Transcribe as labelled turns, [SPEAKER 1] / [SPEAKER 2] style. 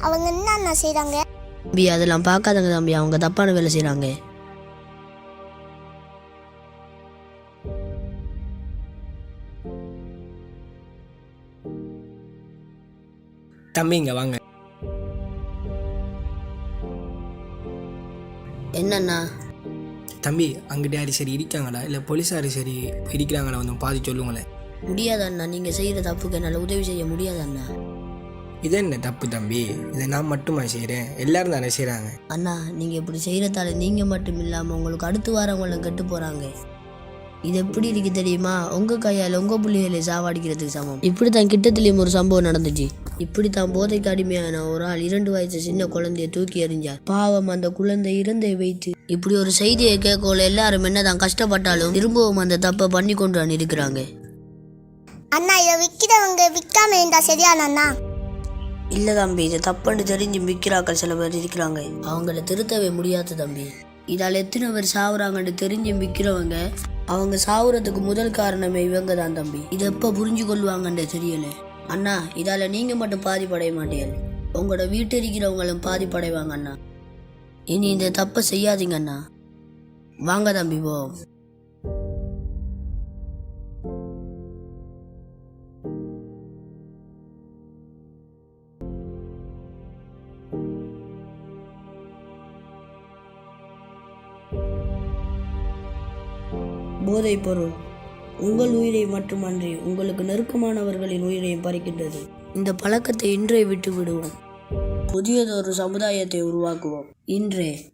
[SPEAKER 1] அவங்க என்னண்ணா செய்றாங்க?
[SPEAKER 2] தம்பி அதெல்லாம் பார்க்காதங்க தம்பி. அவங்க தப்பான வேலை செய்கிறாங்க
[SPEAKER 3] தம்பி இங்கே வாங்க.
[SPEAKER 2] என்னண்ணா?
[SPEAKER 3] தம்பி அங்கிட்ட யாரு சரி இருக்காங்களா? இல்லை போலீஸாரு சரி இருக்கிறாங்களா? வந்து பாதி சொல்லுங்களேன்.
[SPEAKER 2] முடியாதண்ணா. நீங்கள் செய்கிற தப்புக்கு என்னால் உதவி செய்ய முடியாதண்ணா.
[SPEAKER 3] இது என்ன தப்பு தம்பி? இதை நான் மட்டுமா செய்கிறேன் எல்லாரும் தானே செய்கிறாங்க
[SPEAKER 2] அண்ணா நீங்கள் இப்படி செய்கிறதால நீங்கள் மட்டும் இல்லாமல் உங்களுக்கு அடுத்து வரவங்களும் கெட்டு போகிறாங்க இது எப்படி இருக்கு தெரியுமா? உங்கள் கையால் உங்கள் பிள்ளைகளை சாவாடிக்கிறதுக்கு சமம். இப்படி தான் கிட்டத்துலேயும் ஒரு சம்பவம் நடந்துச்சு. இப்படி தான் போதைக்கு அடிமையான ஒரு ஆள் இரண்டு வயசு சின்ன குழந்தைய தூக்கி எறிஞ்சார். பாவம் அந்த குழந்தை இறந்தை வைத்து. இப்படி ஒரு செய்தியை கேட்கல எல்லாரும் என்னதான் கஷ்டப்பட்டாலும் திரும்பவும் அந்த தப்பை பண்ணி கொண்டு வந்து இருக்கிறாங்க.
[SPEAKER 1] அண்ணா இதை விற்கிறவங்க விற்காம இருந்தா சரியானண்ணா
[SPEAKER 2] இல்லை தம்பி இது தப்புன்னு தெரிஞ்சு மிக்கிறாக்கள் சில பேர் இருக்கிறாங்க. அவங்கள திருத்தவே முடியாது தம்பி. இதால் எத்தனை பேர் சாவுறாங்கன்னு தெரிஞ்சு விற்கிறவங்க அவங்க சாவுறதுக்கு முதல் காரணமே இவங்க தான் தம்பி. இதை எப்போ புரிஞ்சு கொள்வாங்கன்னு தெரியல. அண்ணா இதால் நீங்கள் மட்டும் பாதிப்படைய மாட்டீங்க உங்களோட வீட்டு இருக்கிறவங்களும் பாதிப்படைவாங்க அண்ணா. இனி இந்த தப்பை செய்யாதீங்க அண்ணா. வாங்க தம்பி போ போதைப் பொருள் உங்கள் உயிரை மட்டுமன்றி உங்களுக்கு நெருக்கமானவர்களின் உயிரையும் பறிக்கின்றது. இந்த பழக்கத்தை இன்றே விட்டு விடுவோம் புதியதொரு சமுதாயத்தை உருவாக்குவோம். இன்றே